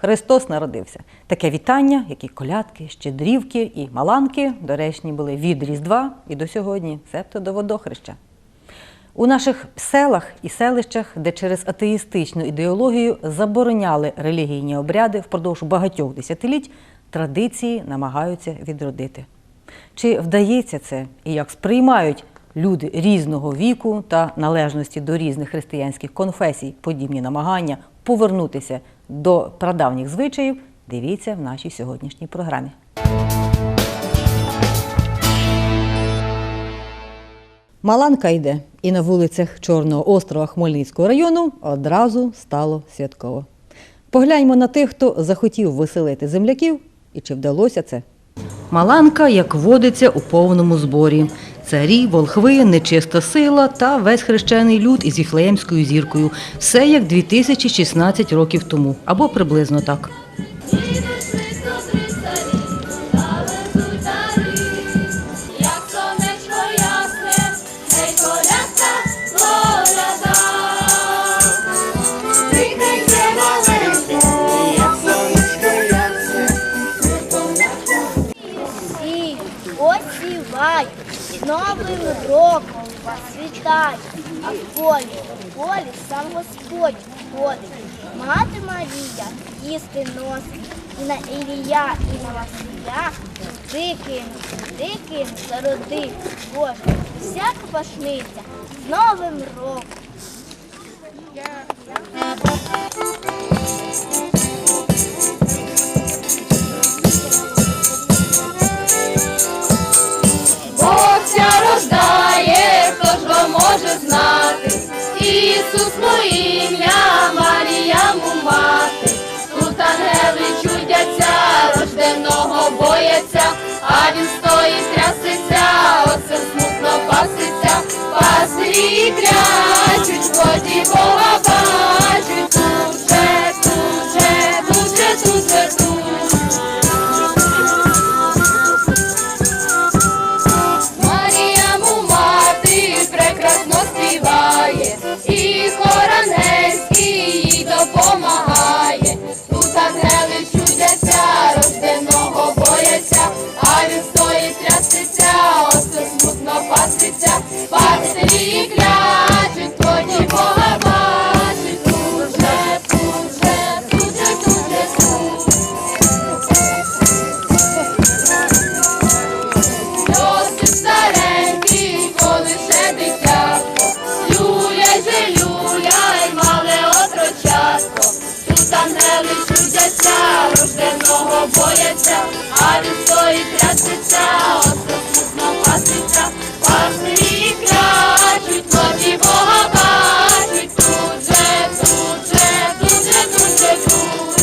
Христос народився. Таке вітання, як і колядки, щедрівки і маланки, доречні були від Різдва і до сьогодні, себто до водохреща. У наших селах і селищах, де через атеїстичну ідеологію забороняли релігійні обряди впродовж багатьох десятиліть, традиції намагаються відродити. Чи вдається це і як сприймають люди різного віку та належності до різних християнських конфесій подібні намагання повернутися до прадавніх звичаїв, дивіться в нашій сьогоднішній програмі. Маланка йде, і на вулицях Чорного острова Хмельницького району одразу стало святково. Погляньмо на тих, хто захотів веселити земляків, і чи вдалося це. Маланка, як водиться, у повному зборі. Царі, волхви, нечиста сила та весь хрещений люд із Іфлеємською зіркою. Все як 2016 років тому, або приблизно так. З Новим роком вас вітаю, а в полі, в полі сам Господь ходить. Мати Марія їсти носить, і на Ілія, і на Василя, диким, диким зароди, Боже, всяка пашниця з Новим роком. Ім'я, Марія Мумати. Тут ангели чудяться, рожденого бояться, а він стоїть трясеться, оце смутно паситься, пастирі стоїть трясеться, оце смутно паститься, пастирі клячуть, тоді Бога бачить, тут же, тут же, тут же, тут же, тут. Йосип старенький, коли ще дитятко, люляй же, люляй, мале отрочатко, тут ангели чудяться, рожденого бояться, а він стоїть трясеться, оце смутно паситься, пастирі Бога бачуть, тут же, тут же, тут же, тут же, тут.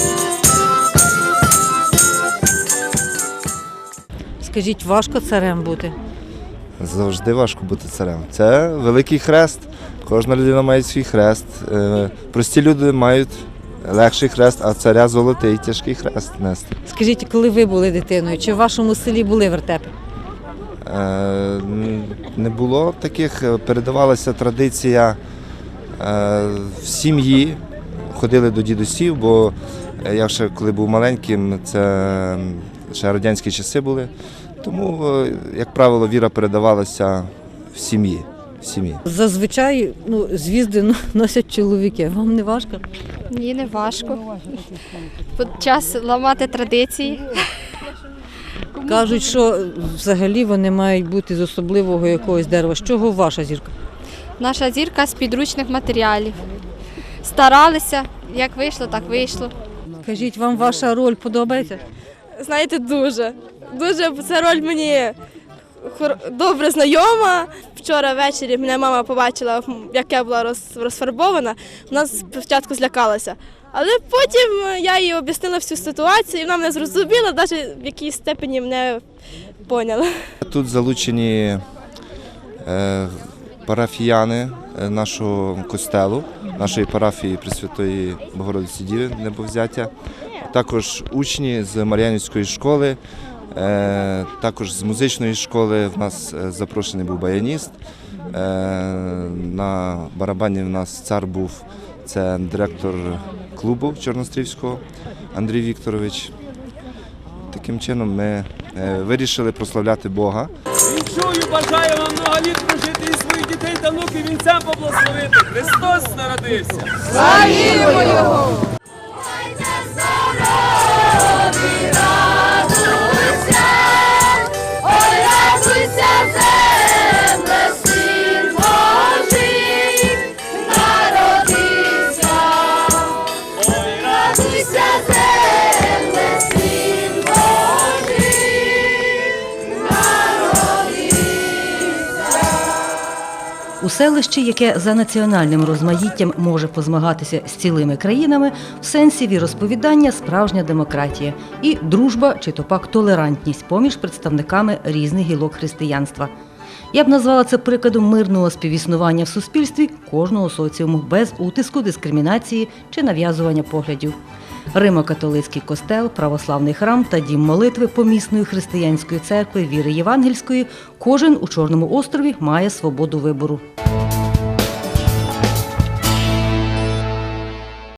Скажіть, важко царем бути? Завжди важко бути царем. Це великий хрест. Кожна людина має свій хрест. Е, Прості люди мають легший хрест, а царя золотий тяжкий хрест нести. Скажіть, коли ви були дитиною, чи в вашому селі були вертепи? Е, Не було таких, передавалася традиція е, в сім'ї. Ходили до дідусів, бо я ще коли був маленьким, це ще радянські часи були. Тому, е, як правило, віра передавалася в сім'ї. В сім'ї. Зазвичай ну, звізди носять чоловіки. Вам не важко? Ні, не важко. Час ламати традиції. Кажуть, що взагалі вони мають бути з особливого якогось дерева. З чого ваша зірка? Наша зірка з підручних матеріалів. Старалися, як вийшло, так вийшло. Кажіть, вам ваша роль подобається? Знаєте, дуже. Дуже ця роль мені добре знайома. Вчора ввечері мене мама побачила, як я була роз- розфарбована. Вона спочатку злякалася. Але потім я їй об'яснила всю ситуацію, і вона мене зрозуміла, навіть в якійсь степені мене поняла. Тут залучені е, парафіяни е, нашого костелу, нашої парафії Пресвятої Богородиці Діви Небовзяття, також учні з Мар'янівської школи, е, також з музичної школи. В нас е, запрошений був баяніст. Е, на барабані в нас цар був це директор клубу Чорнострівського. Андрій Вікторович. Таким чином ми е, вирішили прославляти Бога. Вінчую, бажаю вам много літ прожити і своїх дітей та внуків вінцям поблагословити. Христос народився. Ой, У селищі, яке за національним розмаїттям може позмагатися з цілими країнами, в сенсі віросповідання справжня демократія і дружба чи то пак толерантність поміж представниками різних гілок християнства. Я б назвала це прикладом мирного співіснування в суспільстві кожного соціуму без утиску, дискримінації чи нав'язування поглядів. Римо-католицький костел, православний храм та дім молитви помісної християнської церкви віри євангельської кожен у Чорному острові має свободу вибору.